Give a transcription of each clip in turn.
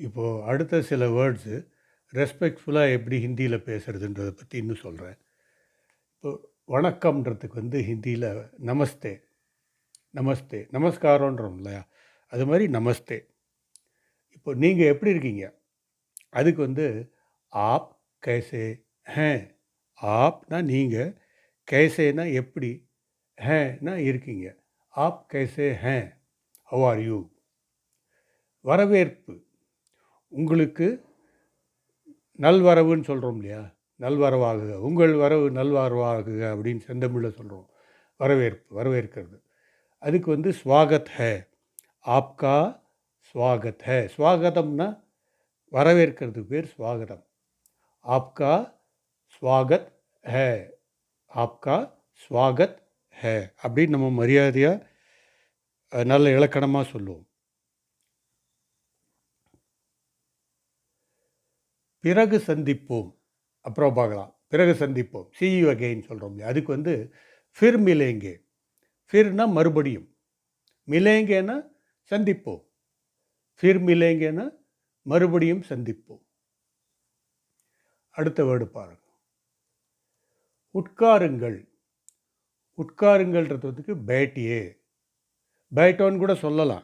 இப்போது அடுத்த சில வேர்ட்ஸு ரெஸ்பெக்ட்ஃபுல்லாக எப்படி ஹிந்தியில் பேசுகிறதுன்றதை பற்றி இன்னும் சொல்கிறேன் இப்போ வணக்கம்ன்றதுக்கு வந்து ஹிந்தியில் நமஸ்தே நமஸ்தே நமஸ்காரன்றோம் இல்லையா? அது மாதிரி நமஸ்தே. இப்போ நீங்கள் எப்படி இருக்கீங்க? அதுக்கு வந்து ஆப் கேசே ஹே. ஆப்னா நீங்கள் கேசேனா எப்படி ஹேனா இருக்கீங்க? ஆப் கேசே ஹே. ஹவ் ஆர் யூ வரவேற்பு. உங்களுக்கு நல்வரவுன்னு சொல்கிறோம் இல்லையா? நல்வரவாகுக. உங்கள் வரவு நல்வரவாகுக அப்படின்னு செந்தமிழில் சொல்கிறோம் வரவேற்பு வரவேற்கிறது. அதுக்கு வந்து ஸ்வாகத் ஹே. ஆப்கா ஸ்வாகத் ஹே. ஸ்வாகதம்னா வரவேற்கிறதுக்கு பேர் ஸ்வாகதம். ஆப்கா ஸ்வாகத் ஹே. ஆப்கா ஸ்வாகத் ஹே அப்படின்னு நம்ம மரியாதையாக நல்ல இலக்கணமாக சொல்லுவோம். பிறகு சந்திப்போம். அப்புறம் பார்க்கலாம். பிறகு சந்திப்போம். சிஇ அகெயின் சொல்கிறோம் இல்லையா? அதுக்கு வந்து ஃபிர் மிலேங்கே ஃபிர்னா மறுபடியும். மிலேங்கேனா சந்திப்போம். ஃபிர் மிலேங்கேனா மறுபடியும் சந்திப்போம். அடுத்த வேர்டு பாருங்க. உட்காருங்கள். உட்காருங்கள்ன்றதுக்கு பேட்டியே. பேட்டோன்னு கூட சொல்லலாம்.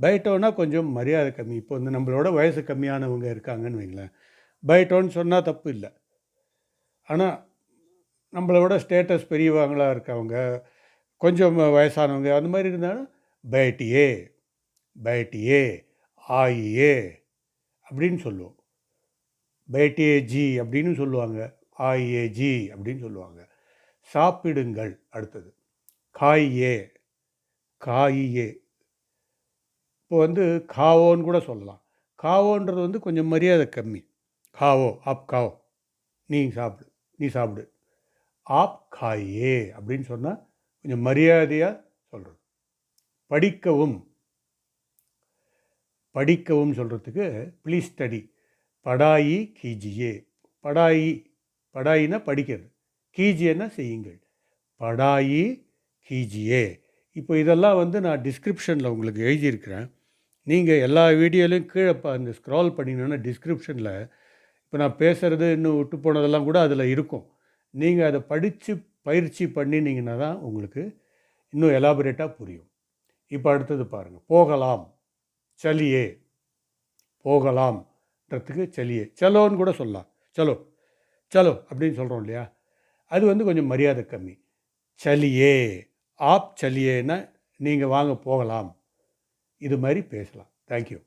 பேட்டோன்னா கொஞ்சம் மரியாதை கம்மி. இப்போ வந்து நம்மளோட வயசு கம்மியானவங்க இருக்காங்கன்னு வைங்களேன். பைட்டோன்னு சொன்னால் தப்பு இல்லை. ஆனால் நம்மளை விட ஸ்டேட்டஸ் பெரியவங்களாக இருக்கவங்க கொஞ்சம் வயசானவங்க அந்த மாதிரி இருந்தாலும் பேட்டியே பேட்டியே ஆயியே அப்படின்னு சொல்லுவோம். பேட்டியே ஜி அப்படின்னு சொல்லுவாங்க. ஆயியே ஜி அப்படின்னு சொல்லுவாங்க. சாப்பிடுங்கள் அடுத்தது. காயே காயே இப்போ வந்து காவோன்னு கூட சொல்லலாம். காவோன்றது வந்து கொஞ்சம் மரியாதை கம்மி. காவோ ஆப் காவோ. நீ சாப்பிடு நீ சாப்பிடு. ஆப் காயே அப்படின்னு சொன்னால் கொஞ்சம் மரியாதையாக சொல்கிறது படிக்கவும். படிக்கவும் சொல்கிறதுக்கு ப்ளீஸ் ஸ்டடி படாயி கீஜியே. படாயி படாயினா படிக்கிறது. கீஜியன்னா செய்யுங்கள். படாயி கீஜியே. இப்போ இதெல்லாம் வந்து நான் டிஸ்கிரிப்ஷனில் உங்களுக்கு எழுதியிருக்கிறேன். நீங்கள் எல்லா வீடியோலையும் கீழே ப அந்த ஸ்க்ரால் பண்ணிங்கன்னா டிஸ்கிரிப்ஷனில் இப்போ நான் பேசுகிறது இன்னும் விட்டு போனதெல்லாம் கூட அதில் இருக்கும். நீங்கள் அதை படித்து பயிற்சி பண்ணினீங்கன்னா தான் உங்களுக்கு இன்னும் எலாபரேட்டாக புரியும். இப்போ அடுத்தது பாருங்கள் போகலாம். சலியே. போகலாம்ன்றதுக்கு சலியே. சலோன்னு கூட சொல்லலாம். சலோ. சலோ அப்படின்னு சொல்கிறோம் இல்லையா? அது வந்து கொஞ்சம் மரியாதை கம்மி. சலியே. ஆப் சலியேன்னா நீங்கள் வாங்க போகலாம். இது மாதிரி பேசலாம். தேங்க்யூ